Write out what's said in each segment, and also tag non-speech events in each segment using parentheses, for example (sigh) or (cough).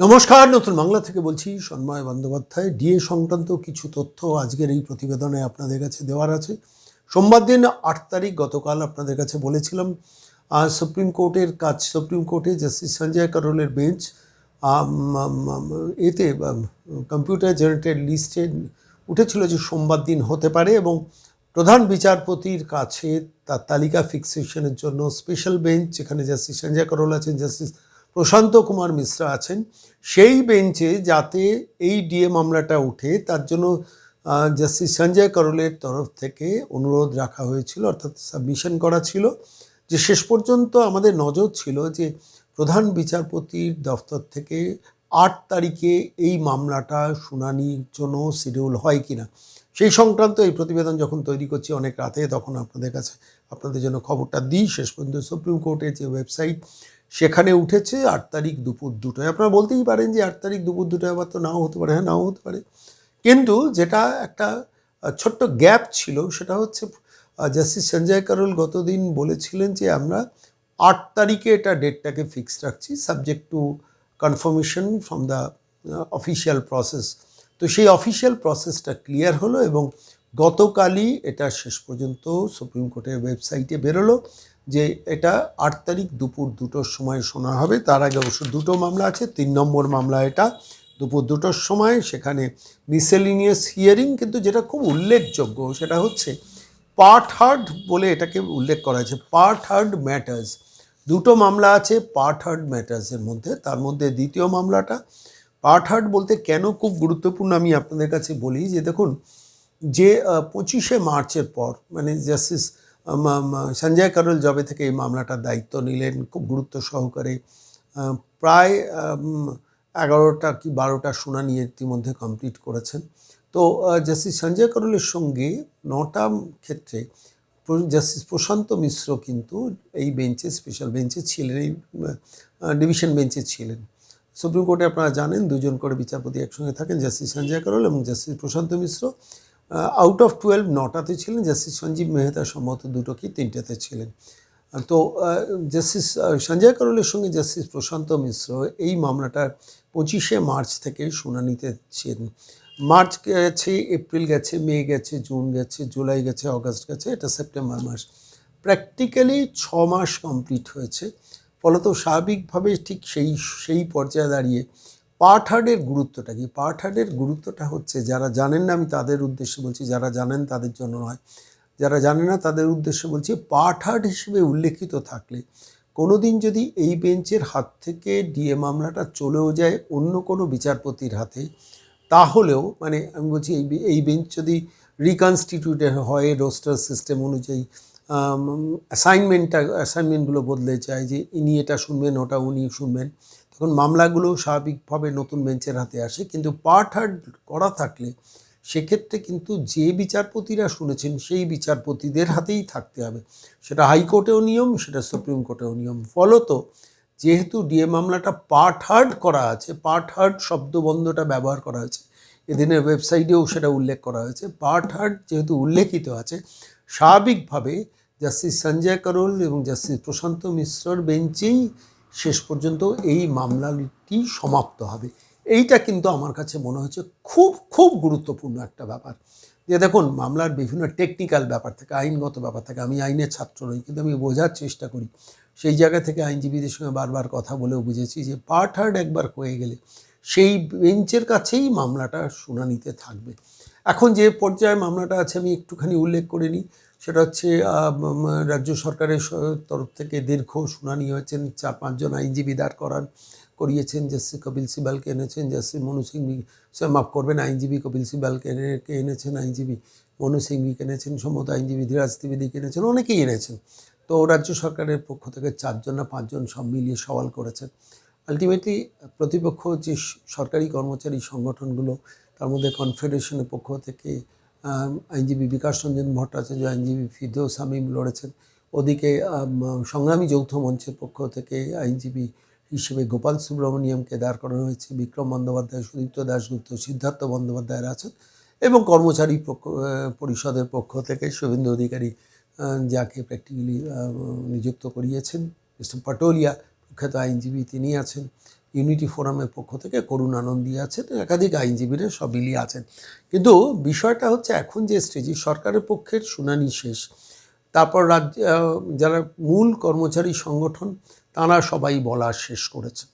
নমস্কার, নতুন বাংলা থেকে বলছি সন্ময় বন্দ্যোপাধ্যায়। ডিএ সংক্রান্ত কিছু তথ্য আজকের এই প্রতিবেদনে আপনাদের কাছে দেওয়ার আছে। সোমবার দিন আট তারিখ গতকাল আপনাদের কাছে বলেছিলাম সুপ্রিম কোর্টের কাজ, সুপ্রিম কোর্টে জাস্টিস সঞ্জয় করোলের বেঞ্চ এতে কম্পিউটার জেনারেটেড লিস্টে উঠেছিল যে সোমবার দিন হতে পারে এবং প্রধান বিচারপতির কাছে তার তালিকা ফিক্সেশনের জন্য স্পেশাল বেঞ্চ যেখানে জাস্টিস সঞ্জয় করোল আছেন, জাস্টিস প্রশান্ত কুমার মিশ্রা আছেন, সেই বেঞ্চে যাতে এই ডিএ মামলাটা উঠে তার জন্য জাস্টিস সঞ্জয় করলের তরফ থেকে অনুরোধ রাখা হয়েছিল, অর্থাৎ সাবমিশন করা ছিল, যে শেষ পর্যন্ত আমাদের নজর ছিল যে প্রধান বিচারপতির দফতর থেকে আট তারিখে এই মামলাটা শুনানির জন্য শিডিউল হয় কিনা। সেই সংক্রান্ত এই প্রতিবেদন যখন তৈরি করছি অনেক রাতে, তখন আপনাদের কাছে, আপনাদের জন্য খবরটা দিই। শেষ পর্যন্ত সুপ্রিম কোর্টের যে ওয়েবসাইট সেখানে উঠেছে আট তারিখ দুপুর দুটোয়। আপনারা বলতেই পারেন যে আট তারিখ দুপুর দুটোয় আবার তো নাও হতে পারে। হ্যাঁ নাও হতে পারে। কিন্তু যেটা একটা ছোট্ট গ্যাপ ছিল সেটা হচ্ছে জাস্টিস সঞ্জয় কারোল গতদিন বলেছিলেন যে আমরা আট তারিখে এটা ডেটটাকে ফিক্স রাখছি subject to confirmation from the official process তো সেই অফিসিয়াল প্রসেসটা ক্লিয়ার হলো এবং গতকালই এটা শেষ পর্যন্ত সুপ্রিম কোর্টের ওয়েবসাইটে বেরোলো। যে এটা আট তারিখ দুপুর দুটোর সময় শোনা হবে। তার আগে অবশ্য দুটো মামলা আছে, তিন নম্বর মামলা এটা। দুপুর দুটোর সময় সেখানে মিসেলিনিয়াস হিয়ারিং, কিন্তু যেটা খুব উল্লেখযোগ্য সেটা হচ্ছে পার্ট হার্ড বলে এটাকে উল্লেখ করা হয়েছে। Part heard matters. দুটো মামলা আছে, পার্ট হার্ড ম্যাটার্সের মধ্যে। তার মধ্যে দ্বিতীয় মামলাটা, পার্ট হার্ড বলতে কেন খুব গুরুত্বপূর্ণ আমি আপনাদের কাছে বলি যে দেখুন, যে পঁচিশে মার্চের পর মানে জাস্টিস সঞ্জয় কারুল জবে থেকে এই মামলাটার দায়িত্ব নিলেন, খুব গুরুত্ব সহকারে প্রায় এগারোটা কি বারোটা শুনানি ইতিমধ্যে কমপ্লিট করেছেন। তো জাস্টিস সঞ্জয় করলের সঙ্গে নটা ক্ষেত্রে জাস্টিস প্রশান্ত মিশ্র কিন্তু এই বেঞ্চে, স্পেশাল বেঞ্চে ছিলেন, এই ডিভিশন বেঞ্চে ছিলেন। সুপ্রিম কোর্টে আপনারা জানেন, দুজন করে বিচারপতি একসঙ্গে থাকেন, জাস্টিস সঞ্জয় করল এবং justice Prashant Mishra. Out of twelve নটাতে ছিলেন জাস্টিস সঞ্জীব মেহতা সম্ভবত দুটো কি তিনটাতে ছিলেন। তো জাস্টিস সঞ্জয় করলের সঙ্গে জাস্টিস প্রশান্ত মিশ্র এই মামলাটার পঁচিশে মার্চ থেকে শুনানিতে ছিলেন। মার্চ গেছে, এপ্রিল গেছে, মে গেছে, জুন গেছে, জুলাই গেছে, অগাস্ট গেছে, এটা সেপ্টেম্বর মাস। প্র্যাকটিক্যালি ছ মাস কমপ্লিট হয়েছে, ফলত স্বাভাবিকভাবে ঠিক সেই সেই পর্যায়ে দাঁড়িয়ে পার্ট হার্ডের গুরুত্বটা কি? পার্ট হার্ডের গুরুত্বটা হচ্ছে যারা জানেন না, আমি তাদের উদ্দেশ্যে বলছি, যারা জানেন তাদের জন্য নয়। যারা জানে না, তাদের উদ্দেশ্যে বলছি পার্ট হার্ড হিসেবে উল্লেখিত থাকলে কোনো দিন যদি এই বেঞ্চের হাত থেকে ডিএ মামলাটা চলেও যায় অন্য কোনো বিচারপতির হাতে, তাহলেও মানে আমি বলছি, এই এই বেঞ্চ যদি রিকনস্টিটিউটেড হয় রোস্টার সিস্টেম অনুযায়ী অ্যাসাইনমেন্টটা অ্যাসাইনমেন্টগুলো বদলে যায় যে, ইনি এটা শুনবেন, ওটা উনি শুনবেন তখন মামলাগুলো স্বাভাবিকভাবে নতুন বেঞ্চের হাতে আসে, কিন্তু পার্ট হার্ড করা থাকলে সেক্ষেত্রে কিন্তু যে বিচারপতিরা শুনেছেন সেই বিচারপতিদের হাতেই থাকতে হবে। সেটা হাইকোর্টেও নিয়ম, সেটা সুপ্রিম কোর্টেও নিয়ম। ফলত যেহেতু ডিএ মামলাটা পার্ট হার্ড করা আছে, পার্ট হার্ড শব্দবন্ধটা ব্যবহার করা হয়েছে, এদিনের ওয়েবসাইটেও সেটা উল্লেখ করা হয়েছে। পার্ট হার্ড যেহেতু উল্লেখিত আছে, স্বাভাবিকভাবে জাস্টিস সঞ্জয় করোল এবং জাস্টিস প্রশান্ত মিশ্রর বেঞ্চেই শেষ পর্যন্ত এই মামলাটি সমাপ্ত হবে। এইটা কিন্তু আমার কাছে মনে হচ্ছে খুব খুব গুরুত্বপূর্ণ একটা ব্যাপার। যে দেখুন, মামলার বিভিন্ন টেকনিক্যাল ব্যাপার থাকে, আইনগত ব্যাপার থাকে, আমি আইনের ছাত্র নই, কিন্তু আমি বোঝার চেষ্টা করি। সেই জায়গা থেকে আইনজীবীদের সঙ্গে বারবার কথা বলেও বুঝেছি যে পার্ট হার্ড একবার হয়ে গেলে সেই বেঞ্চের কাছেই মামলাটা শুনানিতে থাকবে। এখন যে পর্যায়ে মামলাটা আছে, আমি একটুখানি উল্লেখ করে নিই। সেটা হচ্ছে রাজ্য সরকারের তরফ থেকে দীর্ঘ শুনানি হয়েছেন। চার পাঁচজন আইনজীবী দাঁড় করান, করিয়েছেন। জাস্টিস কপিল সিবালকে এনেছেন। জাস্টিস মনু সে মাফ করবেন, আইনজীবী কপিল সিবালকে এনে- কে এনেছেন? আইনজীবী মনু সিংভিকে এনেছেন। সম্মত আইনজীবী ধীরাজ ত্রিবেদীকে এনেছেন। অনেকেই এনেছেন। তো রাজ্য সরকারের পক্ষ থেকে চারজন না পাঁচজন সব মিলিয়ে সওয়াল করেছেন। আলটিমেটলি, প্রতিপক্ষ যে সরকারি কর্মচারী সংগঠনগুলো, তার মধ্যে কনফেডারেশনের পক্ষ থেকে আইনজীবী বিকাশ রঞ্জন ভট্টাচার্য, আইনজীবী ফিরদৌস সামিম লড়েছেন। ওদিকে সংগ্রামী যৌথ মঞ্চের পক্ষ থেকে আইনজীবী হিসেবে গোপাল সুব্রমণিয়ামকে দাঁড় করানো হয়েছে। বিক্রম বন্দ্যোপাধ্যায়, সুদীপ্ত দাশগুপ্ত, সিদ্ধার্থ বন্দ্যোপাধ্যায়রা আছেন এবং কর্মচারী পক্ষ পরিষদের পক্ষ থেকে শুভেন্দু অধিকারী যাকে প্র্যাকটিক্যালি নিযুক্ত করিয়েছেন। মিস্টার পাটোলিয়া, প্রখ্যাত আইনজীবী তিনি আছেন। ইউনিটি ফোরামের পক্ষ থেকে করুণ আনন্দী আছেন একাধিক আইনজীবীরা সব মিলিয়ে আছেন। কিন্তু বিষয়টা হচ্ছে এখন যে স্টেজে সরকারের পক্ষের শুনানি শেষ, তারপর রাজ্য যারা মূল কর্মচারী সংগঠন, তারা সবাই বলা শেষ করেছে।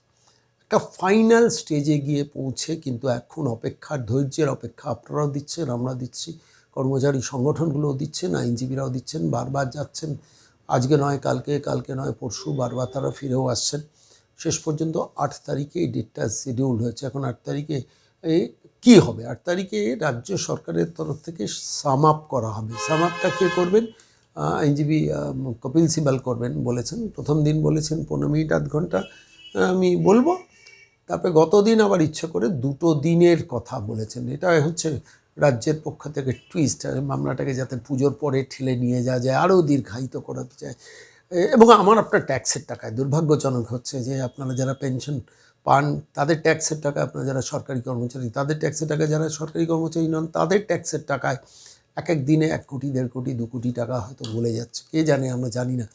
একটা ফাইনাল স্টেজে গিয়ে পৌঁছে কিন্তু এখন অপেক্ষার ধৈর্যের অপেক্ষা আপনারাও দিচ্ছেন, আমরা দিচ্ছি, কর্মচারী সংগঠনগুলোও দিচ্ছেন, আইনজীবীরাও দিচ্ছেন, বারবার যাচ্ছেন। আজকে নয়, কালকে কালকে নয়, পরশু বারবার তারা ফিরেও আসছেন। শেষ পর্যন্ত আট তারিখে এই ডেটটা শিডিউল হয়েছে। এখন আট তারিখে কী হবে? আট তারিখে রাজ্য সরকারের তরফ থেকে সাম আপ করা হবে। সাম আপটা কে করবেন? আইনজীবী কপিল সিবাল করবেন বলেছেন। প্রথম দিন বলেছেন পনেরো মিনিট, আধ ঘণ্টা। আমি বলব, তারপরে গতদিন আবার ইচ্ছে করে দুটো দিনের কথা বলেছেন। এটা হচ্ছে রাজ্যের পক্ষ থেকে টুইস্ট মামলাটাকে যাতে পুজোর পরে ঠেলে নিয়ে যাওয়া যায়, আরও দীর্ঘায়িত করাতে এ- এবং আমার আপনার ট্যাক্সের টাকায়। দুর্ভাগ্যজনক হচ্ছে যে আপনারা যারা পেনশন পান, তাদের ট্যাক্সের টাকা আপনারা যারা সরকারি কর্মচারী, তাদের ট্যাক্সের টাকা যারা সরকারি কর্মচারী নন, তাদের ট্যাক্সের টাকায় এক এক দিনে এক কোটি, দেড় কোটি, দু কোটি টাকা হয়তো বলে যাচ্ছে। কে জানে আমরা জানি না।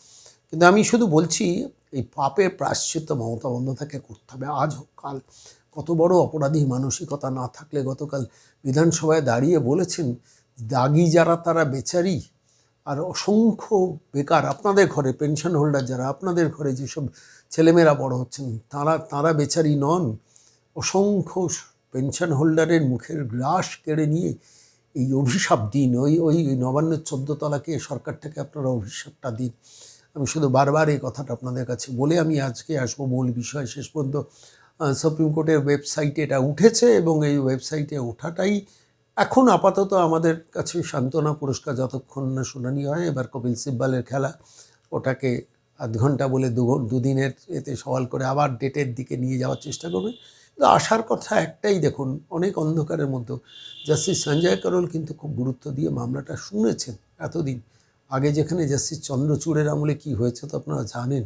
কিন্তু আমি শুধু বলছি, এই পাপের প্রাশ্চিত্য মমতা বন্দ্যোপাধ্যায়কে করতে হবে। আজ হোক, কাল কত বড় অপরাধী মানসিকতা না থাকলে গতকাল বিধানসভায় দাঁড়িয়ে বলেছেন, দাগি যারা তারা বেচারি আর অসংখ্য বেকার আপনাদের ঘরে পেনশন হোল্ডার যারা, আপনাদের ঘরে যেসব ছেলেমেয়েরা বড় হচ্ছেন, তারা তারা বেচারি নন। অসংখ্য পেনশন হোল্ডারের মুখের গ্রাস কেড়ে নিয়ে এই অভিশাপ দিন। ওই ওই নবান্নের চোদ্দ তলাকে সরকার থেকে আপনারা অভিশাপটা দিন। আমি শুধু বারবার এই কথাটা আপনাদের কাছে বলে আমি আজকে আসব মূল বিষয় শেষ পর্যন্ত। সুপ্রিম কোর্টের ওয়েবসাইটে এটা উঠেছে এবং এই ওয়েবসাইটে ওঠাটাই এখন আপাতত আমাদের কাছে সান্ত্বনা পুরস্কার যতক্ষণ না শুনানি হয়, এবার কপিল সিব্বালের খেলা। ওটাকে আধ ঘণ্টা বলে দু দুদিনের এতে সওয়াল করে আবার ডেটের দিকে নিয়ে যাওয়ার চেষ্টা করবে। কিন্তু আসার কথা একটাই দেখুন, অনেক অন্ধকারের মধ্যে জাস্টিস সঞ্জয় করল কিন্তু খুব গুরুত্ব দিয়ে মামলাটা শুনেছেন এতদিন। আগে যেখানে জাস্টিস চন্দ্রচূড়ের আমলে কি হয়েছে তো আপনারা জানেন।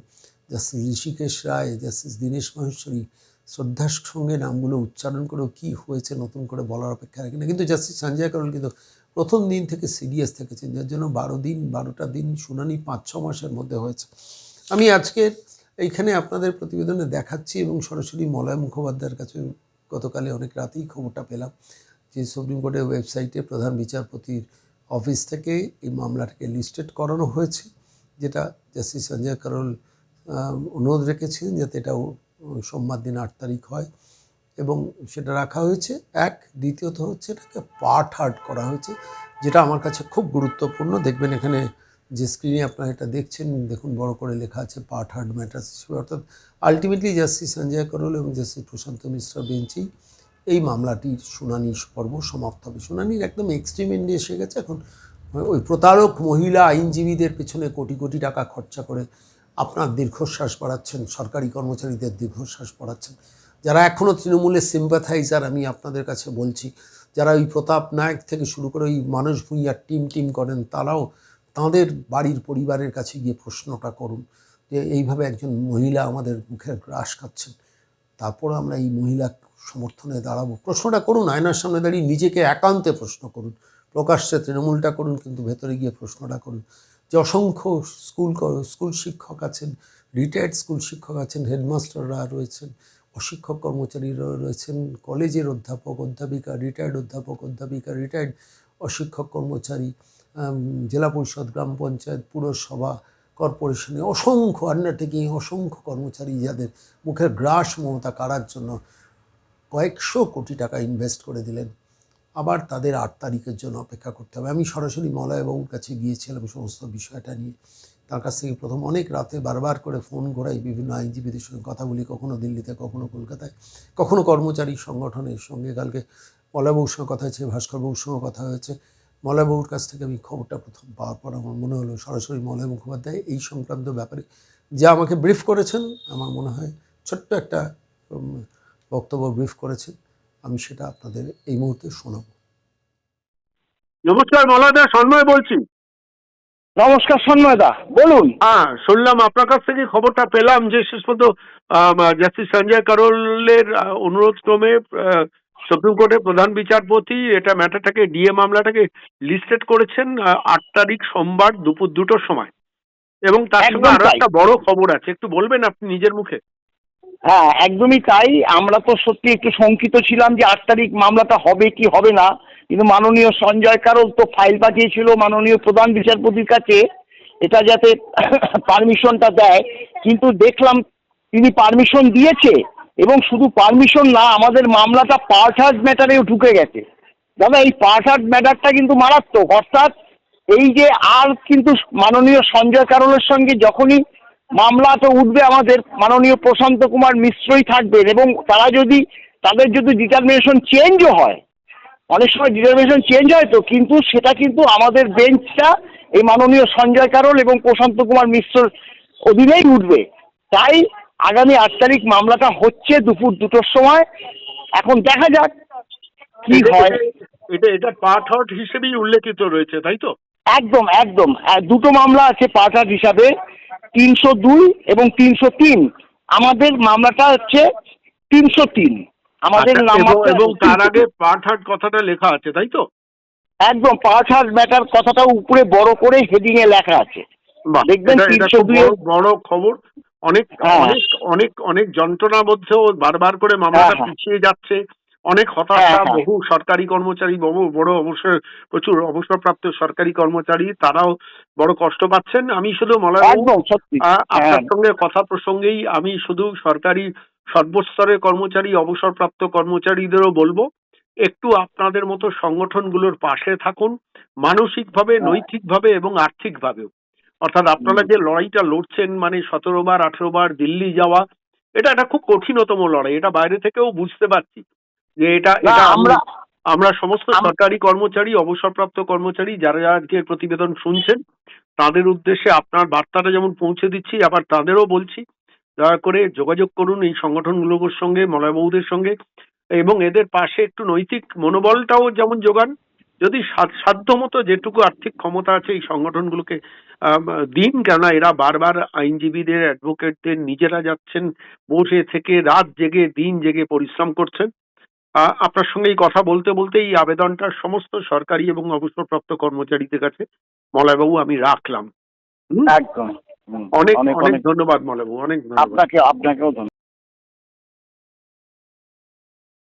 জাস্টিস ঋষিকেশ রায়, জাস্টিস দীনেশ মাহেশ্বরী শ্রদ্ধার সঙ্গে নামগুলো উচ্চারণ করেও কি হয়েছে নতুন করে বলার অপেক্ষা রাখে না। কিন্তু জাস্টিস সঞ্জয় করল কিন্তু প্রথম দিন থেকে সিরিয়াস থেকেছেন, যার জন্য বারো দিন, বারোটা দিন শুনানি পাঁচ, ছ মাসের মধ্যে হয়েছে। আমি আজকে এইখানে আপনাদের প্রতিবেদনে দেখাচ্ছি এবং সরাসরি মলয় মুখোপাধ্যায়ের কাছে গতকালে অনেক রাতেই খবরটা পেলাম যে সুপ্রিম কোর্টের ওয়েবসাইটে প্রধান বিচারপতির অফিস থেকে এই মামলাটাকে লিস্টেড করানো হয়েছে, যেটা জাস্টিস সঞ্জয় করল অনুরোধ রেখেছিলেন যাতে এটা সোমবার দিন আট তারিখ হয় এবং সেটা রাখা হয়েছে। এক, দ্বিতীয়ত হচ্ছে এটাকে পার্ট হার্ট করা হয়েছে, যেটা আমার কাছে খুব গুরুত্বপূর্ণ। দেখবেন এখানে যে স্ক্রিনে আপনারা এটা দেখছেন, দেখুন বড় করে লেখা আছে পার্ট হার্ট ম্যাটার্স হিসেবে। অর্থাৎ আলটিমেটলি জাস্টিস সঞ্জয় করল এবং জাস্টিস প্রশান্ত মিশ্র বেঞ্চেই এই মামলাটির শুনানি পর্ব সমাপ্ত হবে। শুনানির একদম এক্সট্রিম এন্ডে এসে গেছে। এখন ওই প্রতারক, মহিলা, আইনজীবীদের পেছনে কোটি কোটি টাকা খরচা করে আপনার দীর্ঘশ্বাস বাড়াচ্ছেন, সরকারি কর্মচারীদের দীর্ঘশ্বাস বাড়াচ্ছেন। যারা এখনও তৃণমূলের সিম্পাথাইজার আমি আপনাদের কাছে বলছি, যারা ওই প্রতাপ নায়ক থেকে শুরু করে ওই মানুষ ভূঁইয়ার টিম টিম করেন, তারাও তাদের বাড়ির পরিবারের কাছে গিয়ে প্রশ্নটা করুন যে, এইভাবে একজন মহিলা আমাদের মুখের গ্রাস খাচ্ছেন, তারপর আমরা এই মহিলা সমর্থনে দাঁড়াবো? প্রশ্নটা করুন, আয়নার সামনে দাঁড়িয়ে নিজেকে একান্তে প্রশ্ন করুন, প্রকাশ্যে তৃণমূলটা করুন, কিন্তু ভেতরে গিয়ে প্রশ্নটা করুন। যে অসংখ্য স্কুল স্কুল শিক্ষক আছেন রিটায়ার্ড স্কুল শিক্ষক আছেন হেডমাস্টাররা রয়েছেন, অশিক্ষক কর্মচারীরা রয়েছেন, কলেজের অধ্যাপক, অধ্যাপিকা রিটায়ার্ড অধ্যাপক, অধ্যাপিকা রিটায়ার্ড অশিক্ষক কর্মচারী জেলা পরিষদ, গ্রাম পঞ্চায়েত, পুরসভা, কর্পোরেশনে অসংখ্য আন্ডারটেকিং, অসংখ্য কর্মচারী যাদের মুখের গ্রাস মমতা কাড়ার জন্য কয়েকশো কোটি টাকা ইনভেস্ট করে দিলেন। আবার তাদের আট তারিখের জন্য অপেক্ষা করতে হবে। আমি সরাসরি মলয়বাবুর কাছে গিয়েছিলাম সমস্ত বিষয়টা নিয়ে। তার কাছ থেকে প্রথম অনেক রাতে বারবার করে ফোন ঘোরাই বিভিন্ন আইনজীবীদের সঙ্গে কথা বলি, কখনো দিল্লিতে, কখনো কলকাতায়, কখনো কর্মচারী সংগঠনের সঙ্গে। কালকে মলয়বাবুর সঙ্গে কথা হয়েছে ভাস্করবাবুর সঙ্গে কথা হয়েছে। মলয়বাবুর কাছ থেকে আমি খবরটা প্রথম পাওয়ার পর আমার মনে হলো সরাসরি মলয় মুখোপাধ্যায় এই সংক্রান্ত ব্যাপারে যা আমাকে ব্রিফ করেছেন, আমার মনে হয় ছোট্ট একটা বক্তব্য ব্রিফ করেছেন। আমি সেটা আপনাদের এই মুহূর্তে শোনাবো। নমস্কার মলয়দা সন্ময় বলছি। নমস্কার সন্ময়দা বলুন। হ্যাঁ শুনলাম আপনার কাছ থেকে খবরটা পেলাম যে শেষ পর্যন্ত জাস্টিস সঞ্জয় কারোলের অনুরোধ ক্রমে আহ, সুপ্রিম কোর্টের প্রধান বিচারপতি এটা ম্যাটারটাকে ডিএ মামলাটাকে লিস্টেড করেছেন আট তারিখ সোমবার দুপুর দুটোর সময়। এবং তার সঙ্গে আরও একটা বড় খবর আছে একটু বলবেন আপনি নিজের মুখে? হ্যাঁ একদমই তাই। আমরা তো সত্যি একটু শঙ্কিত ছিলাম যে আট তারিখ মামলাটা হবে কি হবে না। কিন্তু মাননীয় সঞ্জয় কারল তো ফাইল পাঠিয়েছিল মাননীয় প্রধান বিচারপতির কাছে। এটা যাতে (coughs) পারমিশনটা দেয়। কিন্তু দেখলাম তিনি পারমিশন দিয়েছে এবং শুধু পারমিশন না, আমাদের মামলাটা পার্টার্ড ম্যাটারেও ঢুকে গেছে। দাদা, এই পার্টার্ড ম্যাটারটা কিন্তু মারাত্মক। অর্থাৎ এই যে আর কিন্তু মাননীয় সঞ্জয় কারলের সঙ্গে যখনই মামলাটা উঠবে আমাদের মাননীয় প্রশান্ত কুমার মিশ্রই থাকবেন এবং তারা যদি তাদের যদি ডিটারমিনেশন চেঞ্জও হয় অনেক সময় ডিটারমিনেশন চেঞ্জ হয় তো কিন্তু সেটা কিন্তু আমাদের বেঞ্চটা এই মাননীয় সঞ্জয় কারল এবং প্রশান্ত কুমার মিশ্রর অধীনেই উঠবে। তাই আগামী আট তারিখ মামলাটা হচ্ছে দুপুর দুটোর সময়। এখন দেখা যাক কি হয়। এটা এটা পার্ট হট হিসেবেই উল্লেখিত রয়েছে তাই তো? একদম একদম। দুটো মামলা আছে পার্টার হিসাবে। তিনশো দুই এবং তিনশো তিন। আমাদের মামলাটা হচ্ছে তিনশো তিন। আমাদের আচ্ছা, নাম্বার এবং- তার আগে পার্ট হার্ট কথাটা লেখা আছে তাই তো? একদম পার্টার ম্যাটার কথাটা উপরে বড় করে হেডিং এ লেখা আছে। দেখবেন 302 খুব বড়- খবর। অনেক হ্যাঁ। অনেক অনেক অনেক যন্ত্রণার মধ্যেও বারবার করে মামলাটা হ্যাঁ, হ্যাঁ। পিছিয়ে যাচ্ছে। অনেক হতাশা হ্যাঁ, হ্যাঁ। বহু সরকারি কর্মচারী বহু বড় অবসর প্রচুর অবসরপ্রাপ্ত সরকারি কর্মচারী তারাও বড় কষ্ট পাচ্ছেন আমি শুধু আপনার হ্যাঁ। সঙ্গে কথা প্রসঙ্গেই আমি শুধু সরকারি সর্বস্তরের কর্মচারী অবসরপ্রাপ্ত কর্মচারীদেরও বলব একটু আপনাদের মতো সংগঠনগুলোর পাশে থাকুন মানসিকভাবে। নৈতিকভাবে এবং আর্থিকভাবেও অর্থাৎ আপনারা যে লড়াইটা লড়ছেন মানে সতেরো বার আঠেরো বার দিল্লি যাওয়া এটা একটা খুব কঠিনতম লড়াই এটা বাইরে থেকেও বুঝতে পারছি যে এটা এটা আমরা আমরা সমস্ত সরকারি কর্মচারী অবসরপ্রাপ্ত কর্মচারী যারা যারা আজকে প্রতিবেদন শুনছেন তাদের উদ্দেশ্যে আপনার বার্তাটা যেমন পৌঁছে দিচ্ছি আবার তাদেরও বলছি দয়া করে যোগাযোগ করুন এই সংগঠনগুলোর সঙ্গে মলয়বাবুদের সঙ্গে এবং এদের পাশে একটু নৈতিক মনোবলটাও যেমন যোগান যদি সাধ্য- সাধ্যমতো যেটুকু আর্থিক ক্ষমতা আছে এই সংগঠনগুলোকে দিন কেননা এরা বারবার আইনজীবীদের অ্যাডভোকেটদের নিজেরা যাচ্ছেন বসে থেকে রাত জেগে দিন জেগে পরিশ্রম করছেন। আপনার সঙ্গে এই কথা বলতে বলতে এই আবেদনটা সমস্ত সরকারি এবং অবসরপ্রাপ্ত কর্মচারীদের কাছে মলয়বাবু আমি রাখলাম। একদম। অনেক অনেক ধন্যবাদ মলয়বাবু অনেক আপনাকে আপনাকেও